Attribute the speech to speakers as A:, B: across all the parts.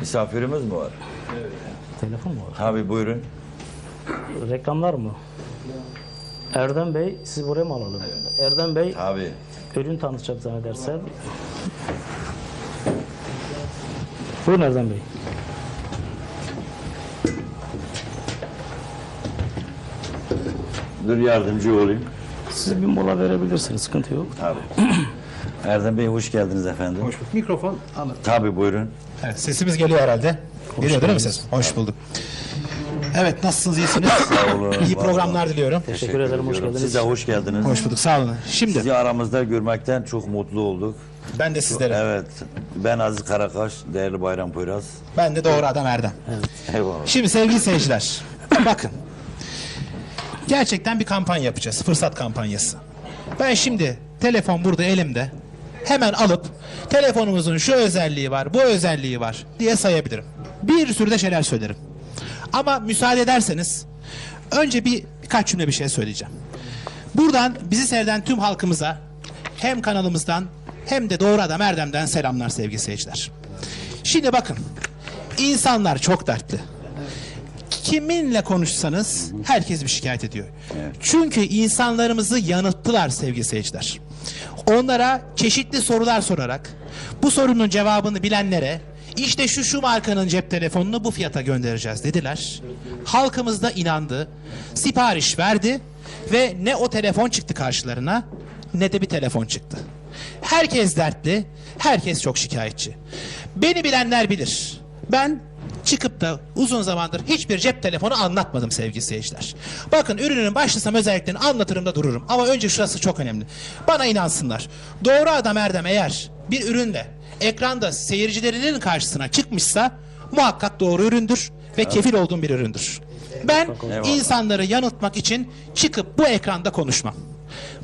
A: Misafirimiz mi var?
B: Telefon mu var?
A: Tabii buyurun.
B: Reklamlar mı? Erdem Bey, siz buraya mı alalım? Erdem Bey,
A: Tabii.
B: ürün tanıtacak zannedersem. Buyurun Erdem Bey.
A: Dur yardımcı olayım.
B: Siz bir mola verebilirsiniz, sıkıntı yok.
A: Tabii. Erdem Bey hoş geldiniz efendim.
C: Hoş bulduk. Mikrofon alın.
A: Tabii buyurun.
C: Evet, sesimiz geliyor herhalde. Geliyor değil mi ses? Hoş bulduk. Evet, nasılsınız? iyisiniz?
A: Sağ olun.
C: İyi programlar diliyorum.
B: Teşekkür ederim, hoş geldiniz.
A: Siz de hoş geldiniz.
C: Hoş bulduk. Sağ olun. Şimdi
A: Sizi aramızda görmekten çok mutlu olduk.
C: ben de sizlere.
A: Evet. Ben Aziz Karakaş, değerli Bayram Poyraz.
C: Ben de doğru adam Erdem.
A: Eyvallah.
C: Şimdi sevgili seyirciler, bakın. Gerçekten bir kampanya yapacağız. Fırsat kampanyası. Ben şimdi telefon burada elimde. Hemen alıp telefonumuzun şu özelliği var, bu özelliği var diye sayabilirim. Bir sürü de şeyler söylerim. Ama müsaade ederseniz önce bir birkaç cümle bir şey söyleyeceğim. Buradan bizi seyreden tüm halkımıza hem kanalımızdan hem de Doğru Adam Erdem'den selamlar sevgili seyirciler. Şimdi bakın insanlar çok dertli kiminle konuşsanız herkes bir şikayet ediyor. Çünkü insanlarımızı yanılttılar sevgili seyirciler. Onlara çeşitli sorular sorarak bu sorunun cevabını bilenlere işte şu şu markanın cep telefonunu bu fiyata göndereceğiz dediler. Halkımız da inandı. Sipariş verdi ve ne o telefon çıktı karşılarına ne de bir telefon çıktı. Herkes dertli, herkes çok şikayetçi. Beni bilenler bilir. Ben çıkıp da uzun zamandır hiçbir cep telefonu anlatmadım sevgili seyirciler. Bakın ürünün başlasam özelliklerini anlatırım da dururum. Ama önce şurası çok önemli. Bana inansınlar. Doğru adam Erdem eğer bir ürünle ekranda seyircilerinin karşısına çıkmışsa muhakkak doğru üründür ve kefil olduğum bir üründür. Ben
A: Eyvallah.
C: insanları yanıltmak için çıkıp bu ekranda konuşmam.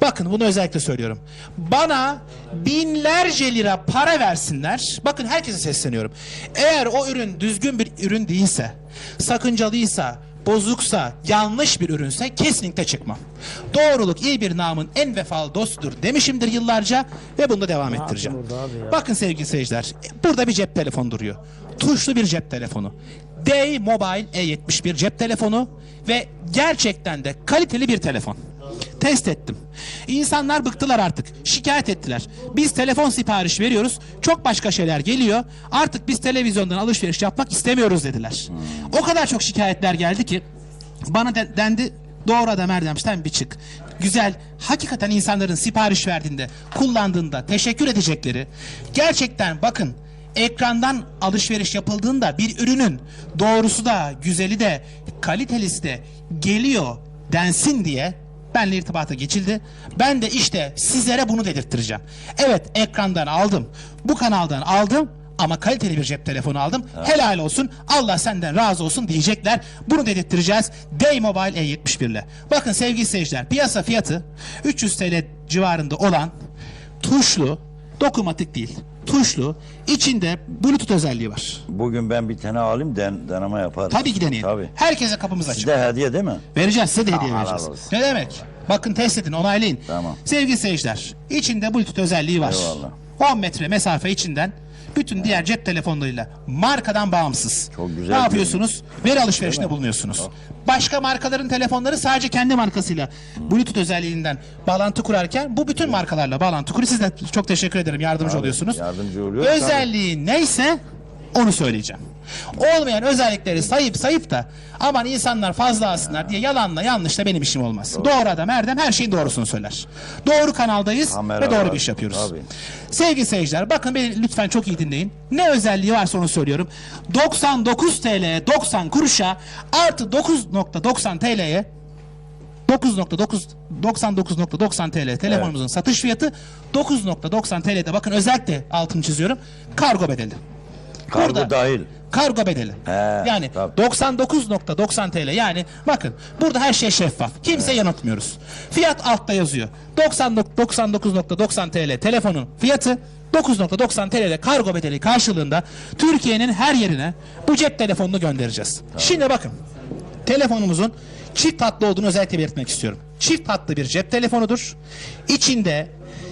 C: Bakın bunu özellikle söylüyorum. Bana binlerce lira para versinler. Bakın herkese sesleniyorum. Eğer o ürün düzgün bir ürün değilse, sakıncalıysa, bozuksa, yanlış bir ürünse kesinlikle çıkmam. Doğruluk iyi bir namın en vefalı dostudur demişimdir yıllarca ve bunu da devam ettireceğim. Bakın sevgili seyirciler, burada bir cep telefonu duruyor. Tuşlu bir cep telefonu. Day Mobile E71 cep telefonu ve gerçekten de kaliteli bir telefon. Test ettim. İnsanlar bıktılar artık. Şikayet ettiler. Biz telefon sipariş veriyoruz. Çok başka şeyler geliyor. Artık biz televizyondan alışveriş yapmak istemiyoruz dediler. O kadar çok şikayetler geldi ki bana de- dendi doğru adam Erdem sen bir çık. Güzel. Hakikaten insanların sipariş verdiğinde, kullandığında teşekkür edecekleri. Gerçekten bakın ekrandan alışveriş yapıldığında bir ürünün doğrusu da, güzeli de, kalitelisi de geliyor densin diye benle irtibata geçildi. Ben de işte sizlere bunu dedirttireceğim. Evet ekrandan aldım. Bu kanaldan aldım ama kaliteli bir cep telefonu aldım. Helal olsun. Allah senden razı olsun diyecekler. Bunu dedirttireceğiz. Day Mobile E71 ile. Bakın sevgili seyirciler piyasa fiyatı 300 TL civarında olan tuşlu dokunmatik değil. Tuşlu içinde bluetooth özelliği var.
A: Bugün ben bir tane alayım den, deneme yaparım.
C: Tabii ki deneyin.
A: Tabii.
C: Herkese kapımız açık.
A: Size hediye değil mi?
C: Vereceğiz size de hediye
A: Allah
C: vereceğiz.
A: razı olsun.
C: Ne demek? Bakın test edin onaylayın.
A: Tamam.
C: Sevgili seyirciler içinde bluetooth özelliği var.
A: Eyvallah.
C: 10 metre mesafe içinden bütün diğer cep telefonlarıyla markadan bağımsız.
A: Çok güzel
C: Ne yapıyorsunuz? Veri alışverişinde bulunuyorsunuz. Başka markaların telefonları sadece kendi markasıyla Bluetooth özelliğinden bağlantı kurarken bu bütün markalarla bağlantı kuruyor. Siz de çok teşekkür ederim yardımcı oluyorsunuz.
A: yardımcı oluyor,
C: Özelliği neyse onu söyleyeceğim. Olmayan özellikleri sayıp sayıp da aman insanlar fazla alsınlar diye yalanla yanlışla benim işim olmaz. Doğru adam Erdem her şeyin doğrusunu söyler. Doğru kanaldayız
A: Kamera
C: ve doğru bir iş yapıyoruz.
A: tabii.
C: Sevgili seyirciler bakın beni lütfen çok iyi dinleyin. Ne özelliği varsa onu söylüyorum. 99 TL 90 kuruşa artı 9.90 TL'ye 9.9 99.90 TL telefonumuzun satış fiyatı 9.90 TL'de bakın özellikle altını çiziyorum kargo bedeli.
A: Kargo
C: Burada-
A: dahil.
C: Kargo bedeli.
A: He,
C: yani
A: tabii.
C: 99.90 TL yani bakın burada her şey şeffaf. Kimse yanıltmıyoruz. Fiyat altta yazıyor. 90 99.90 TL telefonun fiyatı 9.90 TL'de kargo bedeli karşılığında Türkiye'nin her yerine bu cep telefonunu göndereceğiz. Şimdi bakın telefonumuzun çift hatlı olduğunu özellikle belirtmek istiyorum. Çift hatlı bir cep telefonudur. İçinde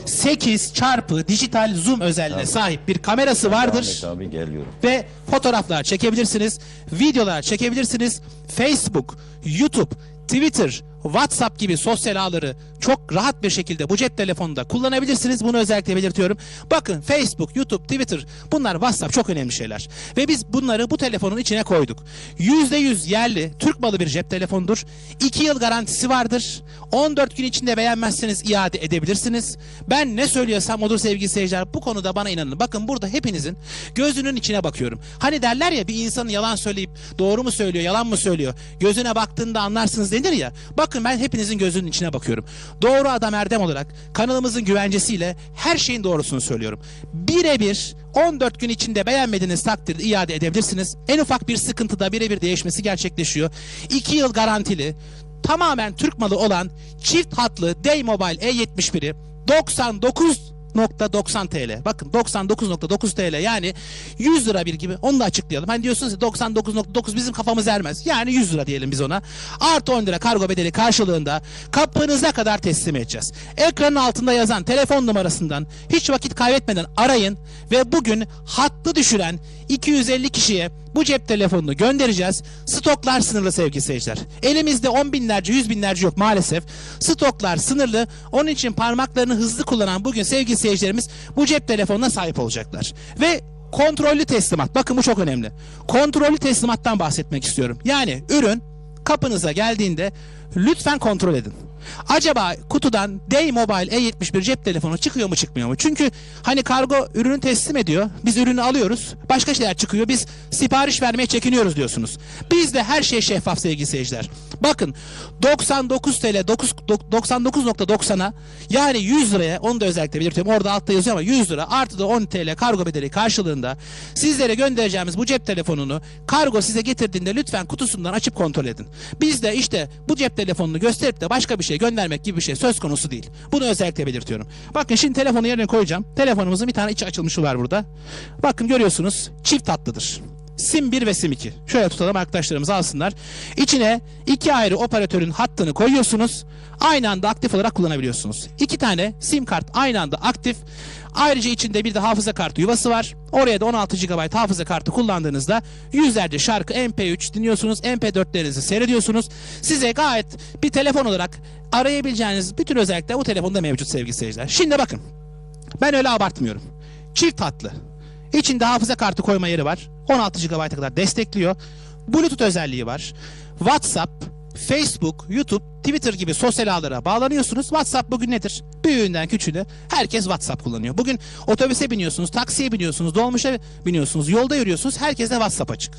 C: 8 çarpı dijital zoom özelliğine sahip bir kamerası vardır
A: Ahmet abi geliyorum.
C: ve fotoğraflar çekebilirsiniz, videolar çekebilirsiniz. Facebook, YouTube, Twitter, WhatsApp gibi sosyal ağları çok rahat bir şekilde bu cep telefonunda kullanabilirsiniz. Bunu özellikle belirtiyorum. Bakın Facebook, YouTube, Twitter bunlar WhatsApp çok önemli şeyler. Ve biz bunları bu telefonun içine koyduk. %100 yerli Türk malı bir cep telefonudur. 2 yıl garantisi vardır. 14 gün içinde beğenmezseniz iade edebilirsiniz. Ben ne söylüyorsam odur sevgili seyirciler. Bu konuda bana inanın. Bakın burada hepinizin gözünün içine bakıyorum. Hani derler ya bir insanın yalan söyleyip doğru mu söylüyor, yalan mı söylüyor? Gözüne baktığında anlarsınız denir ya. Bakın ben hepinizin gözünün içine bakıyorum. Doğru adam Erdem olarak kanalımızın güvencesiyle her şeyin doğrusunu söylüyorum. Birebir 14 gün içinde beğenmediğiniz takdirde iade edebilirsiniz. En ufak bir sıkıntıda birebir değişmesi gerçekleşiyor. 2 yıl garantili tamamen Türk malı olan çift hatlı Day-Mobile E71'i 99.90 TL. Bakın 99.9 TL yani 100 lira bir gibi. Onu da açıklayalım. Hani diyorsunuz ya 99.9 bizim kafamız ermez. Yani 100 lira diyelim biz ona. Artı 10 lira kargo bedeli karşılığında kapınıza kadar teslim edeceğiz. Ekranın altında yazan telefon numarasından hiç vakit kaybetmeden arayın ve bugün hattı düşüren 250 kişiye bu cep telefonunu göndereceğiz. Stoklar sınırlı sevgili seyirciler. Elimizde 10 binlerce, 100 binlerce yok maalesef. Stoklar sınırlı. Onun için parmaklarını hızlı kullanan bugün sevgili seyircilerimiz bu cep telefonuna sahip olacaklar. Ve kontrollü teslimat. Bakın bu çok önemli. Kontrollü teslimattan bahsetmek istiyorum. Yani ürün kapınıza geldiğinde lütfen kontrol edin. Acaba kutudan Day Mobile E71 cep telefonu çıkıyor mu çıkmıyor mu? Çünkü hani kargo ürünü teslim ediyor. Biz ürünü alıyoruz. Başka şeyler çıkıyor. Biz sipariş vermeye çekiniyoruz diyorsunuz. Bizde her şey şeffaf sevgili seyirciler. Bakın 99 TL 9 99.90'a yani 100 liraya onu da özellikle belirtiyorum. Orada altta yazıyor ama 100 lira artı da 10 TL kargo bedeli karşılığında sizlere göndereceğimiz bu cep telefonunu kargo size getirdiğinde lütfen kutusundan açıp kontrol edin. Bizde işte bu cep telefonunu gösterip de başka bir şey göndermek gibi bir şey söz konusu değil. Bunu özellikle belirtiyorum. Bakın şimdi telefonu yerine koyacağım. Telefonumuzun bir tane içi açılmışı var burada. Bakın görüyorsunuz çift hatlıdır. Sim 1 ve Sim 2. Şöyle tutalım arkadaşlarımız alsınlar. İçine iki ayrı operatörün hattını koyuyorsunuz. Aynı anda aktif olarak kullanabiliyorsunuz. İki tane sim kart aynı anda aktif. Ayrıca içinde bir de hafıza kartı yuvası var. Oraya da 16 GB hafıza kartı kullandığınızda yüzlerce şarkı MP3 dinliyorsunuz. MP4'lerinizi seyrediyorsunuz. Size gayet bir telefon olarak arayabileceğiniz bütün özellikler bu telefonda mevcut sevgili seyirciler. Şimdi bakın. Ben öyle abartmıyorum. Çift hatlı. İçinde hafıza kartı koyma yeri var. 16 GB'a kadar destekliyor. Bluetooth özelliği var. WhatsApp, Facebook, YouTube, Twitter gibi sosyal ağlara bağlanıyorsunuz. WhatsApp bugün nedir? Büyüğünden küçüğüne herkes WhatsApp kullanıyor. Bugün otobüse biniyorsunuz, taksiye biniyorsunuz, dolmuşa biniyorsunuz, yolda yürüyorsunuz. Herkeste WhatsApp açık.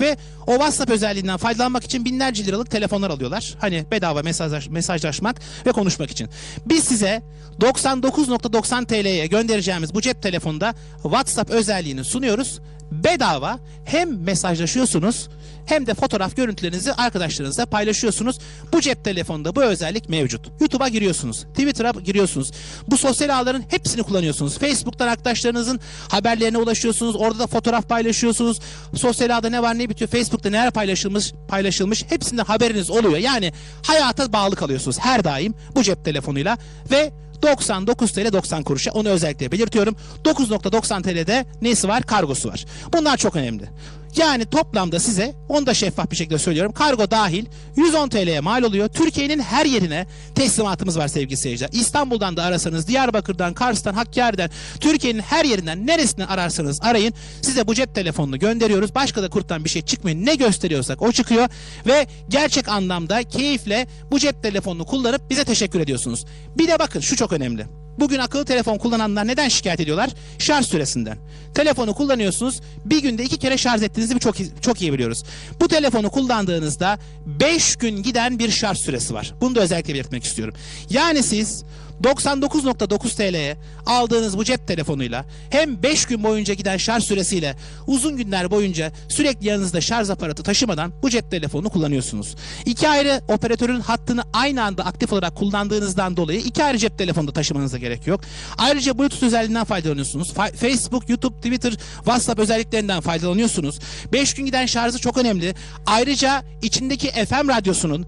C: Ve o WhatsApp özelliğinden faydalanmak için binlerce liralık telefonlar alıyorlar. Hani bedava mesajlaş, mesajlaşmak ve konuşmak için. Biz size 99.90 TL'ye göndereceğimiz bu cep telefonunda WhatsApp özelliğini sunuyoruz. Bedava hem mesajlaşıyorsunuz hem de fotoğraf görüntülerinizi arkadaşlarınızla paylaşıyorsunuz. Bu cep telefonunda bu özellik mevcut. YouTube'a giriyorsunuz, Twitter'a giriyorsunuz. Bu sosyal ağların hepsini kullanıyorsunuz. Facebook'tan arkadaşlarınızın haberlerine ulaşıyorsunuz. Orada da fotoğraf paylaşıyorsunuz. Sosyal ağda ne var ne bitiyor, Facebook'ta neler paylaşılmış, paylaşılmış hepsinden haberiniz oluyor. Yani hayata bağlı kalıyorsunuz her daim bu cep telefonuyla ve 99 TL 90 kuruşa onu özellikle belirtiyorum. 9.90 TL'de nesi var? Kargosu var. Bunlar çok önemli. Yani toplamda size onu da şeffaf bir şekilde söylüyorum. Kargo dahil 110 TL'ye mal oluyor. Türkiye'nin her yerine teslimatımız var sevgili seyirciler. İstanbul'dan da arasanız, Diyarbakır'dan, Kars'tan, Hakkari'den, Türkiye'nin her yerinden neresinden ararsanız arayın. Size bu cep telefonunu gönderiyoruz. Başka da kurttan bir şey çıkmıyor. Ne gösteriyorsak o çıkıyor ve gerçek anlamda keyifle bu cep telefonunu kullanıp bize teşekkür ediyorsunuz. Bir de bakın şu çok önemli. Bugün akıllı telefon kullananlar neden şikayet ediyorlar? Şarj süresinden. Telefonu kullanıyorsunuz. Bir günde iki kere şarj ettiğinizi çok çok iyi biliyoruz. Bu telefonu kullandığınızda 5 gün giden bir şarj süresi var. Bunu da özellikle belirtmek istiyorum. Yani siz 99.9 TL'ye aldığınız bu cep telefonuyla hem 5 gün boyunca giden şarj süresiyle uzun günler boyunca sürekli yanınızda şarj aparatı taşımadan bu cep telefonunu kullanıyorsunuz. İki ayrı operatörün hattını aynı anda aktif olarak kullandığınızdan dolayı iki ayrı cep telefonu da taşımanıza gerek yok. Ayrıca Bluetooth özelliğinden faydalanıyorsunuz. Fa- Facebook, YouTube, Twitter, WhatsApp özelliklerinden faydalanıyorsunuz. 5 gün giden şarjı çok önemli. Ayrıca içindeki FM radyosunun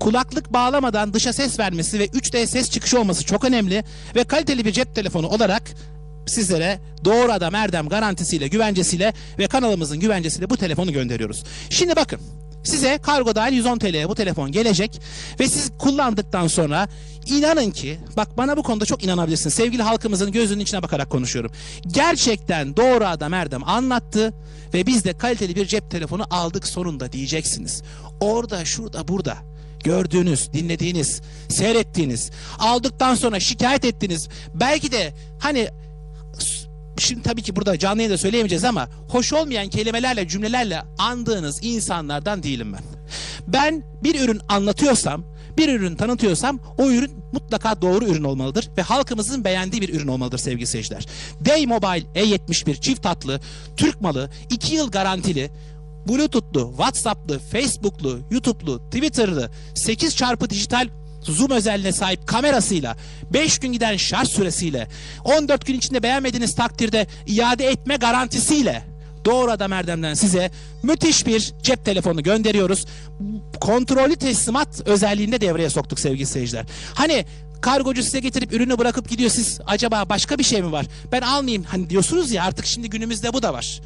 C: kulaklık bağlamadan dışa ses vermesi ve 3D ses çıkışı olması çok önemli ve kaliteli bir cep telefonu olarak sizlere doğru adam Erdem garantisiyle, güvencesiyle ve kanalımızın güvencesiyle bu telefonu gönderiyoruz. Şimdi bakın size kargo dahil 110 TL'ye bu telefon gelecek ve siz kullandıktan sonra inanın ki bak bana bu konuda çok inanabilirsiniz. Sevgili halkımızın gözünün içine bakarak konuşuyorum. Gerçekten doğru adam Erdem anlattı ve biz de kaliteli bir cep telefonu aldık sonunda diyeceksiniz. Orada şurada burada gördüğünüz, dinlediğiniz, seyrettiğiniz, aldıktan sonra şikayet ettiğiniz, belki de hani şimdi tabii ki burada canlı yayında söyleyemeyeceğiz ama hoş olmayan kelimelerle, cümlelerle andığınız insanlardan değilim ben. Ben bir ürün anlatıyorsam, bir ürün tanıtıyorsam o ürün mutlaka doğru ürün olmalıdır ve halkımızın beğendiği bir ürün olmalıdır sevgili seyirciler. Day Mobile E71 çift hatlı, Türk malı, 2 yıl garantili, Bluetooth'lu, WhatsApp'lı, Facebook'lu, YouTube'lu, Twitter'lı, 8 çarpı dijital zoom özelliğine sahip kamerasıyla, 5 gün giden şarj süresiyle, 14 gün içinde beğenmediğiniz takdirde iade etme garantisiyle Doğru Adam Erdem'den size müthiş bir cep telefonu gönderiyoruz. Kontrollü teslimat özelliğinde devreye soktuk sevgili seyirciler. Hani kargocu size getirip ürünü bırakıp gidiyor siz acaba başka bir şey mi var? Ben almayayım hani diyorsunuz ya artık şimdi günümüzde bu da var.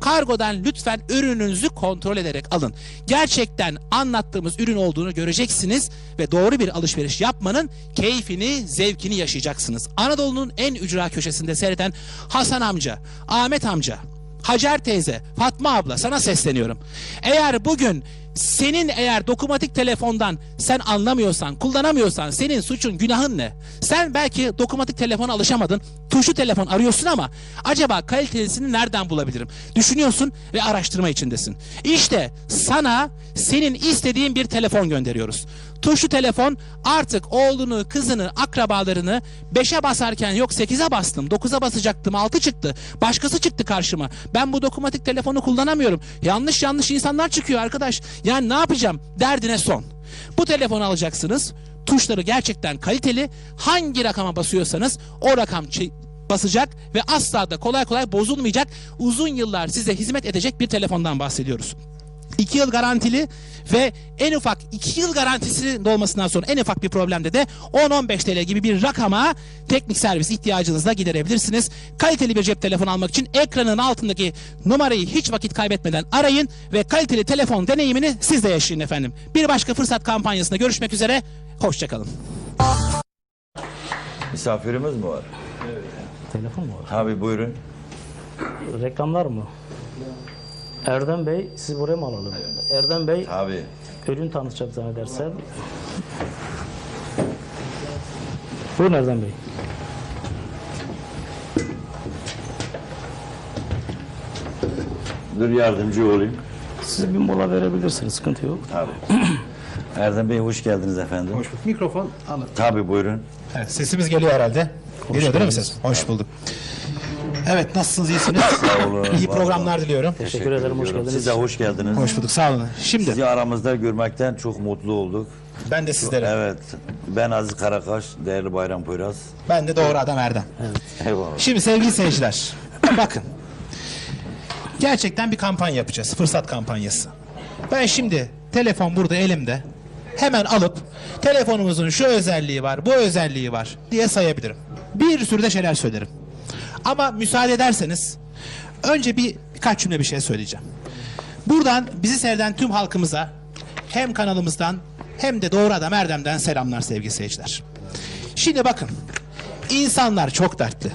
C: Kargodan lütfen ürününüzü kontrol ederek alın. Gerçekten anlattığımız ürün olduğunu göreceksiniz ve doğru bir alışveriş yapmanın keyfini, zevkini yaşayacaksınız. Anadolu'nun en ücra köşesinde seyreden Hasan amca, Ahmet amca, Hacer teyze, Fatma abla sana sesleniyorum. Eğer bugün senin eğer dokunmatik telefondan sen anlamıyorsan, kullanamıyorsan senin suçun, günahın ne? Sen belki dokunmatik telefona alışamadın, tuşlu telefon arıyorsun ama acaba kalitesini nereden bulabilirim? Düşünüyorsun ve araştırma içindesin. İşte sana senin istediğin bir telefon gönderiyoruz. Tuşlu telefon artık oğlunu, kızını, akrabalarını 5'e basarken yok 8'e bastım, 9'a basacaktım, 6 çıktı. Başkası çıktı karşıma. Ben bu dokunmatik telefonu kullanamıyorum. Yanlış yanlış insanlar çıkıyor arkadaş. Yani ne yapacağım? Derdine son. Bu telefonu alacaksınız. Tuşları gerçekten kaliteli. Hangi rakama basıyorsanız o rakam basacak ve asla da kolay kolay bozulmayacak. Uzun yıllar size hizmet edecek bir telefondan bahsediyoruz. 2 yıl garantili ve en ufak 2 yıl garantisinin olmasından sonra en ufak bir problemde de 10-15 TL gibi bir rakama teknik servis ihtiyacınızla giderebilirsiniz. Kaliteli bir cep telefonu almak için ekranın altındaki numarayı hiç vakit kaybetmeden arayın ve kaliteli telefon deneyimini siz de yaşayın efendim. Bir başka fırsat kampanyasında görüşmek üzere. Hoşçakalın.
A: Misafirimiz mi var?
B: Telefon mu var?
A: Tabi buyurun.
B: Reklamlar mı? Erdem Bey, sizi buraya mı alalım? Erdem Bey,
A: Tabi.
B: ürün tanıtacak zannedersem. Buyurun Erdem Bey.
A: Dur yardımcı olayım.
B: Siz bir mola verebilirsiniz, sıkıntı yok.
A: Tabi. Erdem Bey hoş geldiniz efendim.
C: Hoş bulduk. Mikrofon alın.
A: Tabi buyurun.
C: Evet, sesimiz geliyor herhalde. Geliyor değil mi ses? Hoş bulduk. Evet nasılsınız iyisiniz?
A: Sağ olun.
C: İyi programlar diliyorum.
B: Teşekkür ederim, hoş
A: ediyorum.
B: geldiniz.
A: Siz de hoş geldiniz.
C: Hoş bulduk sağ olun. Şimdi
A: Sizi aramızda görmekten çok mutlu olduk.
C: ben de sizlere.
A: Evet. Ben Aziz Karakaş, değerli Bayram Poyraz.
C: Ben de doğru adam Erdem.
A: Eyvallah.
C: Şimdi sevgili seyirciler bakın. Gerçekten bir kampanya yapacağız. Fırsat kampanyası. Ben şimdi telefon burada elimde. Hemen alıp telefonumuzun şu özelliği var, bu özelliği var diye sayabilirim. Bir sürü de şeyler söylerim. Ama müsaade ederseniz önce bir birkaç cümle bir şey söyleyeceğim. Buradan bizi seyreden tüm halkımıza hem kanalımızdan hem de Doğru Adam Erdem'den selamlar sevgili seyirciler. Şimdi bakın insanlar çok dertli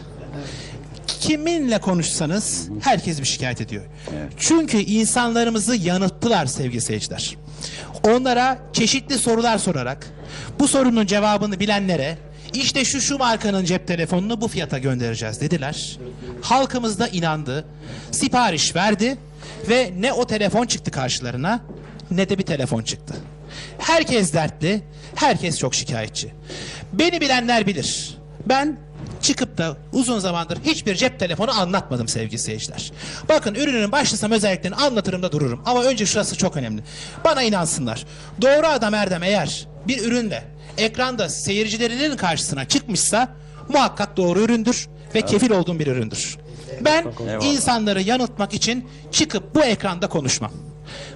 C: kiminle konuşsanız herkes bir şikayet ediyor. Çünkü insanlarımızı yanılttılar sevgili seyirciler. Onlara çeşitli sorular sorarak bu sorunun cevabını bilenlere işte şu şu markanın cep telefonunu bu fiyata göndereceğiz dediler. Halkımız da inandı. Sipariş verdi ve ne o telefon çıktı karşılarına ne de bir telefon çıktı. Herkes dertli, herkes çok şikayetçi. Beni bilenler bilir. Ben çıkıp da uzun zamandır hiçbir cep telefonu anlatmadım sevgili seyirciler. Bakın ürünün başlasam özelliklerini anlatırım da dururum. Ama önce şurası çok önemli. Bana inansınlar. Doğru adam Erdem eğer bir ürünle ekranda seyircilerinin karşısına çıkmışsa muhakkak doğru üründür ve kefil olduğum bir üründür. Ben
A: Eyvallah.
C: insanları yanıltmak için çıkıp bu ekranda konuşmam.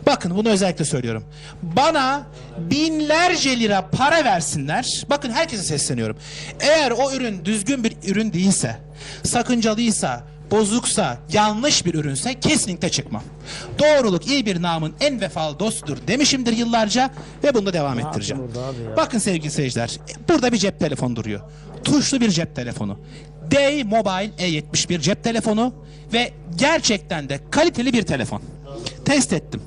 C: Bakın bunu özellikle söylüyorum. Bana binlerce lira para versinler. Bakın herkese sesleniyorum. Eğer o ürün düzgün bir ürün değilse, sakıncalıysa, bozuksa, yanlış bir ürünse kesinlikle çıkmam. Doğruluk iyi bir namın en vefalı dostudur demişimdir yıllarca ve bunu da devam ettireceğim. Bakın sevgili seyirciler, burada bir cep telefonu duruyor. Tuşlu bir cep telefonu. Day Mobile E71 cep telefonu ve gerçekten de kaliteli bir telefon. Test ettim.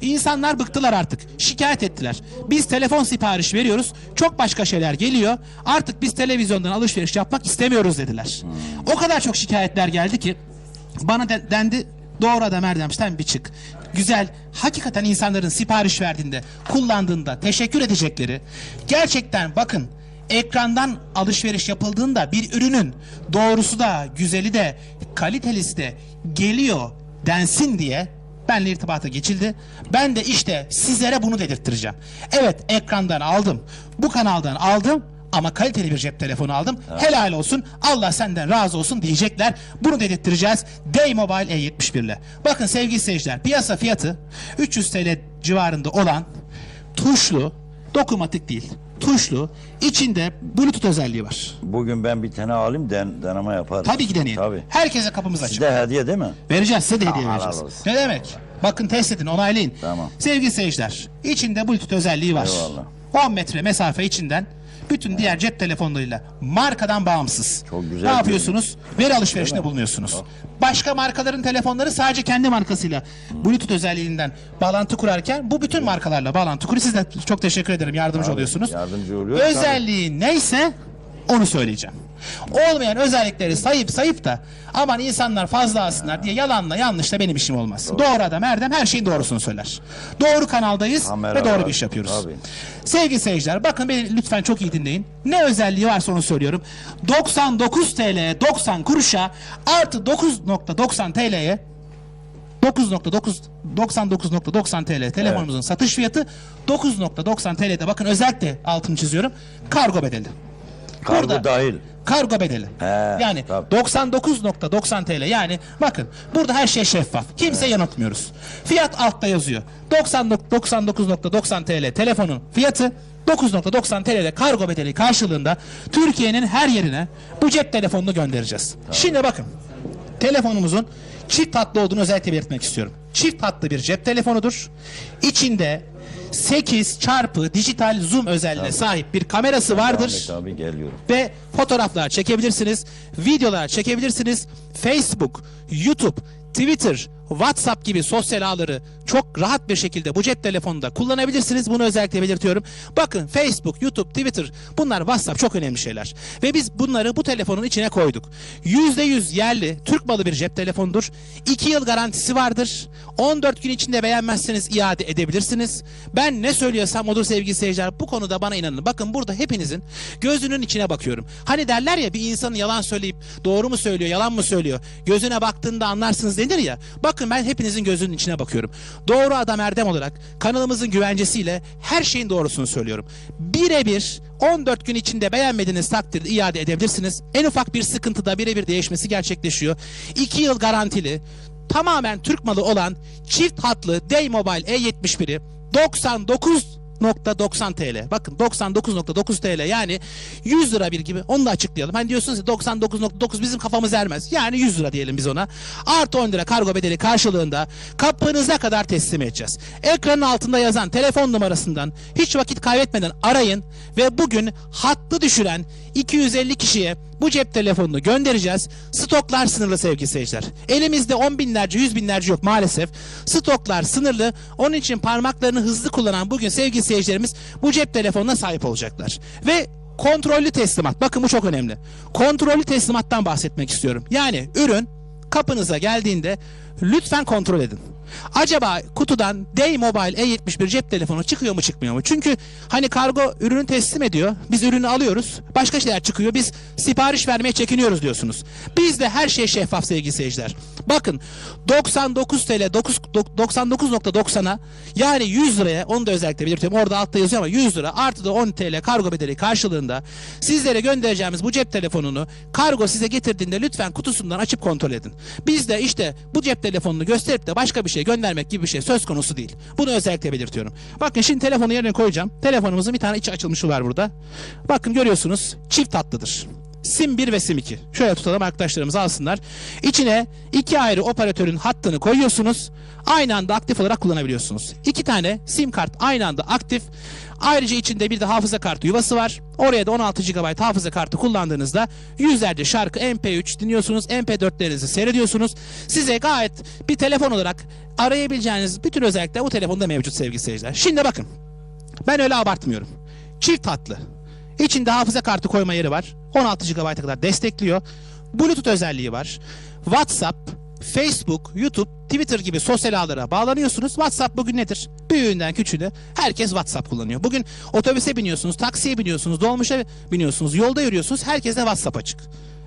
C: İnsanlar bıktılar artık. Şikayet ettiler. Biz telefon sipariş veriyoruz. Çok başka şeyler geliyor. Artık biz televizyondan alışveriş yapmak istemiyoruz dediler. O kadar çok şikayetler geldi ki bana de- dendi doğru adam Erdem sen bir çık. Güzel, hakikaten insanların sipariş verdiğinde, kullandığında teşekkür edecekleri. Gerçekten bakın ekrandan alışveriş yapıldığında bir ürünün doğrusu da, güzeli de, kalitelisi de geliyor densin diye benle irtibata geçildi. Ben de işte sizlere bunu dedirttireceğim. Evet ekrandan aldım. Bu kanaldan aldım ama kaliteli bir cep telefonu aldım. Helal olsun. Allah senden razı olsun diyecekler. Bunu dedirttireceğiz. Day Mobile E71 ile. Bakın sevgili seyirciler piyasa fiyatı 300 TL civarında olan tuşlu dokunmatik değil. Tuşlu içinde bluetooth özelliği var.
A: Bugün ben bir tane alayım den, deneme yaparım.
C: Tabii ki deneyin.
A: Tabii.
C: Herkese kapımız açık.
A: Sizde hediye değil mi?
C: Vereceğiz size de hediye
A: Tamam,
C: vereceğiz.
A: olsun.
C: Ne demek? Bakın test edin onaylayın.
A: Tamam.
C: Sevgili seyirciler içinde bluetooth özelliği var.
A: Eyvallah.
C: 10 metre mesafe içinden bütün diğer cep telefonlarıyla markadan bağımsız.
A: Çok güzel
C: Ne yapıyorsunuz? Veri alışverişinde bulunuyorsunuz. Başka markaların telefonları sadece kendi markasıyla Bluetooth özelliğinden bağlantı kurarken bu bütün markalarla bağlantı kuruyor. Siz de çok teşekkür ederim yardımcı oluyorsunuz.
A: yardımcı oluyor.
C: Özelliği neyse onu söyleyeceğim. Olmayan özellikleri sayıp sayıp da aman insanlar fazla alsınlar diye yalanla yanlışla benim işim olmaz. Doğru, adam Erdem her şeyin doğrusunu söyler. Doğru kanaldayız
A: Kamera
C: ve doğru
A: var.
C: bir iş yapıyoruz.
A: Tabii.
C: Sevgili seyirciler bakın beni lütfen çok iyi dinleyin. Ne özelliği varsa onu söylüyorum. 99 TL 90 kuruşa artı 9.90 TL'ye 9.9 99.90 TL telefonumuzun satış fiyatı 9.90 TL'de bakın özellikle altını çiziyorum kargo bedeli.
A: Kargo
C: Burada-
A: dahil.
C: Kargo bedeli.
A: He,
C: yani
A: tabii.
C: 99.90 TL yani bakın burada her şey şeffaf. Kimse yanıltmıyoruz. Fiyat altta yazıyor. 90 99.90 TL telefonun fiyatı 9.90 TL'de kargo bedeli karşılığında Türkiye'nin her yerine bu cep telefonunu göndereceğiz. Şimdi bakın telefonumuzun çift hatlı olduğunu özellikle belirtmek istiyorum. Çift hatlı bir cep telefonudur. İçinde 8 çarpı dijital zoom özelliğine sahip bir kamerası vardır
A: Ahmet abi geliyorum.
C: ve fotoğraflar çekebilirsiniz, videolar çekebilirsiniz. Facebook, YouTube, Twitter, WhatsApp gibi sosyal ağları çok rahat bir şekilde bu cep telefonunda kullanabilirsiniz. Bunu özellikle belirtiyorum. Bakın Facebook, YouTube, Twitter bunlar WhatsApp çok önemli şeyler. Ve biz bunları bu telefonun içine koyduk. %100 yerli Türk malı bir cep telefonudur. 2 yıl garantisi vardır. 14 gün içinde beğenmezseniz iade edebilirsiniz. Ben ne söylüyorsam odur sevgili seyirciler. Bu konuda bana inanın. Bakın burada hepinizin gözünün içine bakıyorum. Hani derler ya bir insanın yalan söyleyip doğru mu söylüyor, yalan mı söylüyor? Gözüne baktığında anlarsınız denir ya. Bakın ben hepinizin gözünün içine bakıyorum. Doğru adam Erdem olarak kanalımızın güvencesiyle her şeyin doğrusunu söylüyorum. Birebir 14 gün içinde beğenmediğiniz takdirde iade edebilirsiniz. En ufak bir sıkıntıda birebir değişmesi gerçekleşiyor. 2 yıl garantili tamamen Türk malı olan çift hatlı Day Mobile E71'i 99 99.90 TL. Bakın 99.9 TL yani 100 lira bir gibi. Onu da açıklayalım. Hani diyorsunuz ki 99.9 bizim kafamız ermez. Yani 100 lira diyelim biz ona. Artı 10 lira kargo bedeli karşılığında kapınıza kadar teslim edeceğiz. Ekranın altında yazan telefon numarasından hiç vakit kaybetmeden arayın ve bugün hattı düşüren 250 kişiye bu cep telefonunu göndereceğiz. Stoklar sınırlı sevgili seyirciler. Elimizde on binlerce, yüz binlerce yok maalesef. Stoklar sınırlı. Onun için parmaklarını hızlı kullanan bugün sevgili seyircilerimiz bu cep telefonuna sahip olacaklar. Ve kontrollü teslimat. Bakın bu çok önemli. Kontrollü teslimattan bahsetmek istiyorum. Yani ürün kapınıza geldiğinde lütfen kontrol edin. Acaba kutudan Day Mobile E71 cep telefonu çıkıyor mu çıkmıyor mu? Çünkü hani kargo ürünü teslim ediyor. Biz ürünü alıyoruz. Başka şeyler çıkıyor. Biz sipariş vermeye çekiniyoruz diyorsunuz. Bizde her şey şeffaf sevgili seyirciler. Bakın 99 TL 9 99.90'a yani 100 liraya onu da özellikle belirtiyorum. Orada altta yazıyor ama 100 lira artı da 10 TL kargo bedeli karşılığında sizlere göndereceğimiz bu cep telefonunu kargo size getirdiğinde lütfen kutusundan açıp kontrol edin. Biz de işte bu cep telefonunu gösterip de başka bir şey göndermek gibi bir şey söz konusu değil. Bunu özellikle belirtiyorum. Bakın şimdi telefonu yerine koyacağım. Telefonumuzun bir tane içi açılmışı var burada. Bakın görüyorsunuz çift hatlıdır. Sim 1 ve Sim 2. Şöyle tutalım arkadaşlarımız alsınlar. İçine iki ayrı operatörün hattını koyuyorsunuz. Aynı anda aktif olarak kullanabiliyorsunuz. İki tane sim kart aynı anda aktif. Ayrıca içinde bir de hafıza kartı yuvası var. Oraya da 16 GB hafıza kartı kullandığınızda yüzlerce şarkı MP3 dinliyorsunuz. MP4'lerinizi seyrediyorsunuz. Size gayet bir telefon olarak arayabileceğiniz bütün özellikler bu telefonda mevcut sevgili seyirciler. Şimdi bakın. Ben öyle abartmıyorum. Çift hatlı. İçinde hafıza kartı koyma yeri var. 16 GB'a kadar destekliyor. Bluetooth özelliği var. WhatsApp, Facebook, YouTube, Twitter gibi sosyal ağlara bağlanıyorsunuz. WhatsApp bugün nedir? Büyüğünden küçüğüne herkes WhatsApp kullanıyor. Bugün otobüse biniyorsunuz, taksiye biniyorsunuz, dolmuşa biniyorsunuz, yolda yürüyorsunuz. Herkeste WhatsApp açık.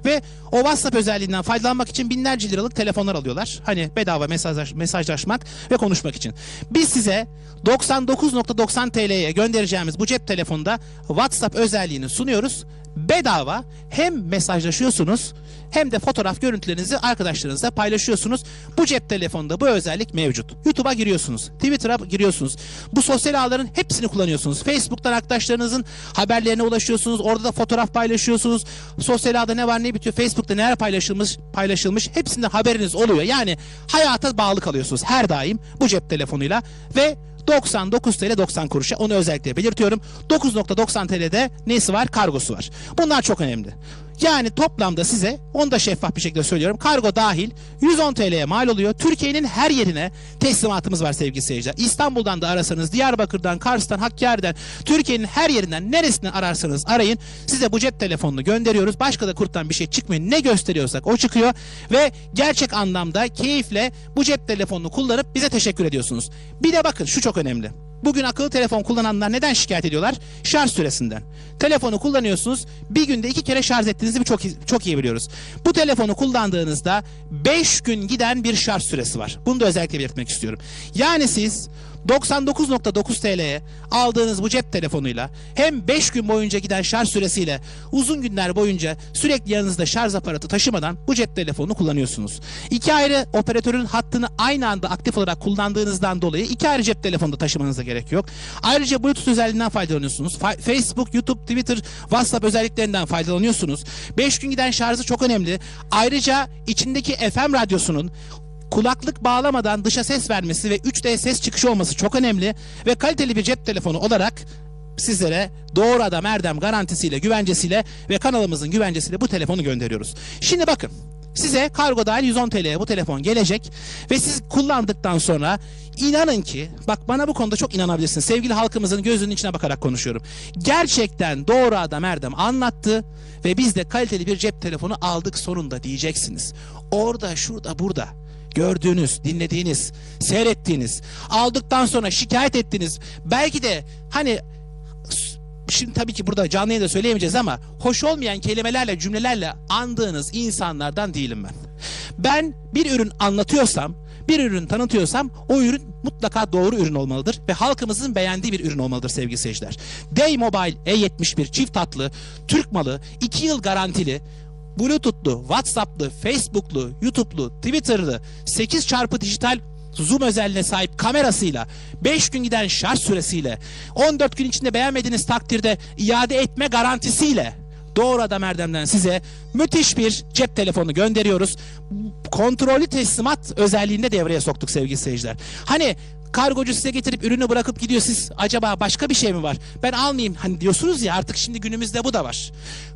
C: Ve o WhatsApp özelliğinden faydalanmak için binlerce liralık telefonlar alıyorlar. Hani bedava mesajlaş, mesajlaşmak ve konuşmak için. Biz size 99.90 TL'ye göndereceğimiz bu cep telefonunda WhatsApp özelliğini sunuyoruz. Bedava hem mesajlaşıyorsunuz hem de fotoğraf görüntülerinizi arkadaşlarınızla paylaşıyorsunuz. Bu cep telefonunda bu özellik mevcut. YouTube'a giriyorsunuz, Twitter'a giriyorsunuz. Bu sosyal ağların hepsini kullanıyorsunuz. Facebook'tan arkadaşlarınızın haberlerine ulaşıyorsunuz. Orada da fotoğraf paylaşıyorsunuz. Sosyal ağda ne var ne bitiyor, Facebook'ta neler paylaşılmış, paylaşılmış hepsinden haberiniz oluyor. Yani hayata bağlı kalıyorsunuz her daim bu cep telefonuyla ve 99 TL 90 kuruşa onu özellikle belirtiyorum. 9.90 TL'de nesi var? Kargosu var. Bunlar çok önemli. Yani toplamda size onu da şeffaf bir şekilde söylüyorum. Kargo dahil 110 TL'ye mal oluyor. Türkiye'nin her yerine teslimatımız var sevgili seyirciler. İstanbul'dan da arasanız, Diyarbakır'dan, Kars'tan, Hakkari'den, Türkiye'nin her yerinden neresinden ararsanız arayın. Size bu cep telefonunu gönderiyoruz. Başka da kurttan bir şey çıkmıyor. Ne gösteriyorsak o çıkıyor ve gerçek anlamda keyifle bu cep telefonunu kullanıp bize teşekkür ediyorsunuz. Bir de bakın şu çok önemli. Bugün akıllı telefon kullananlar neden şikayet ediyorlar? Şarj süresinden. Telefonu kullanıyorsunuz. Bir günde iki kere şarj ettiğinizi çok çok iyi biliyoruz. Bu telefonu kullandığınızda 5 gün giden bir şarj süresi var. Bunu da özellikle belirtmek istiyorum. Yani siz 99.9 TL'ye aldığınız bu cep telefonuyla hem 5 gün boyunca giden şarj süresiyle uzun günler boyunca sürekli yanınızda şarj aparatı taşımadan bu cep telefonunu kullanıyorsunuz. İki ayrı operatörün hattını aynı anda aktif olarak kullandığınızdan dolayı iki ayrı cep telefonu da taşımanıza gerek yok. Ayrıca Bluetooth özelliğinden faydalanıyorsunuz. Fa- Facebook, YouTube, Twitter, WhatsApp özelliklerinden faydalanıyorsunuz. 5 gün giden şarjı çok önemli. Ayrıca içindeki FM radyosunun kulaklık bağlamadan dışa ses vermesi ve 3D ses çıkışı olması çok önemli ve kaliteli bir cep telefonu olarak sizlere doğru adam Erdem garantisiyle, güvencesiyle ve kanalımızın güvencesiyle bu telefonu gönderiyoruz. Şimdi bakın size kargo dahil 110 TL'ye bu telefon gelecek ve siz kullandıktan sonra inanın ki bak bana bu konuda çok inanabilirsiniz. Sevgili halkımızın gözünün içine bakarak konuşuyorum. Gerçekten doğru adam Erdem anlattı ve biz de kaliteli bir cep telefonu aldık sonunda diyeceksiniz. Orada şurada burada gördüğünüz, dinlediğiniz, seyrettiğiniz, aldıktan sonra şikayet ettiğiniz, belki de hani şimdi tabii ki burada canlı yayında söyleyemeyeceğiz ama hoş olmayan kelimelerle, cümlelerle andığınız insanlardan değilim ben. Ben bir ürün anlatıyorsam, bir ürün tanıtıyorsam o ürün mutlaka doğru ürün olmalıdır ve halkımızın beğendiği bir ürün olmalıdır sevgili seyirciler. Day Mobile E71 çift hatlı, Türk malı, 2 yıl garantili, Bluetooth'lu, WhatsApp'lı, Facebook'lu, YouTube'lu, Twitter'lı, 8 çarpı dijital zoom özelliğine sahip kamerasıyla, 5 gün giden şarj süresiyle, 14 gün içinde beğenmediğiniz takdirde iade etme garantisiyle Doğru Adam Erdem'den size müthiş bir cep telefonu gönderiyoruz. Kontrollü teslimat özelliğinde devreye soktuk sevgili seyirciler. Hani kargocu size getirip ürünü bırakıp gidiyor siz acaba başka bir şey mi var? Ben almayayım hani diyorsunuz ya artık şimdi günümüzde bu da var.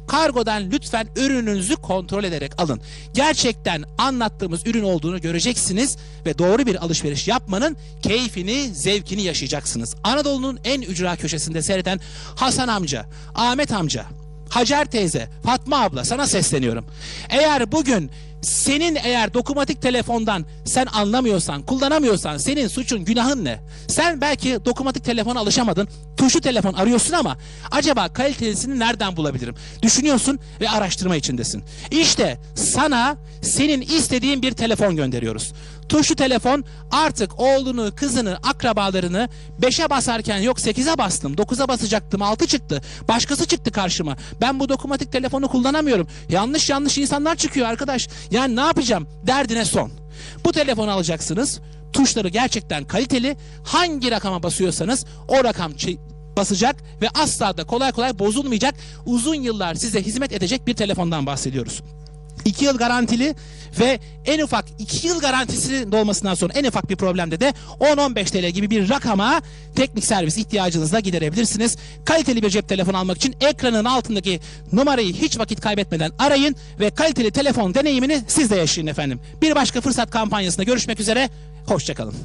C: Kargodan lütfen ürününüzü kontrol ederek alın. Gerçekten anlattığımız ürün olduğunu göreceksiniz ve doğru bir alışveriş yapmanın keyfini, zevkini yaşayacaksınız. Anadolu'nun en ücra köşesinde seyreden Hasan amca, Ahmet amca, Hacer teyze, Fatma abla sana sesleniyorum. Eğer bugün senin eğer dokunmatik telefondan sen anlamıyorsan, kullanamıyorsan senin suçun, günahın ne? Sen belki dokunmatik telefona alışamadın. Tuşlu telefon arıyorsun ama acaba kalitelisini nereden bulabilirim? Düşünüyorsun ve araştırma içindesin. İşte sana senin istediğin bir telefon gönderiyoruz. Tuşlu telefon artık oğlunu, kızını, akrabalarını 5'e basarken yok 8'e bastım, 9'a basacaktım, 6 çıktı. Başkası çıktı karşıma. Ben bu dokunmatik telefonu kullanamıyorum. Yanlış yanlış insanlar çıkıyor arkadaş. Yani ne yapacağım? Derdine son. Bu telefonu alacaksınız. Tuşları gerçekten kaliteli. Hangi rakama basıyorsanız o rakam basacak ve asla da kolay kolay bozulmayacak. Uzun yıllar size hizmet edecek bir telefondan bahsediyoruz. 2 yıl garantili ve en ufak 2 yıl garantisinin dolmasından sonra en ufak bir problemde de 10-15 TL gibi bir rakama teknik servis ihtiyacınızda giderebilirsiniz. Kaliteli bir cep telefonu almak için ekranın altındaki numarayı hiç vakit kaybetmeden arayın ve kaliteli telefon deneyimini siz de yaşayın efendim. Bir başka fırsat kampanyasında görüşmek üzere. Hoşçakalın.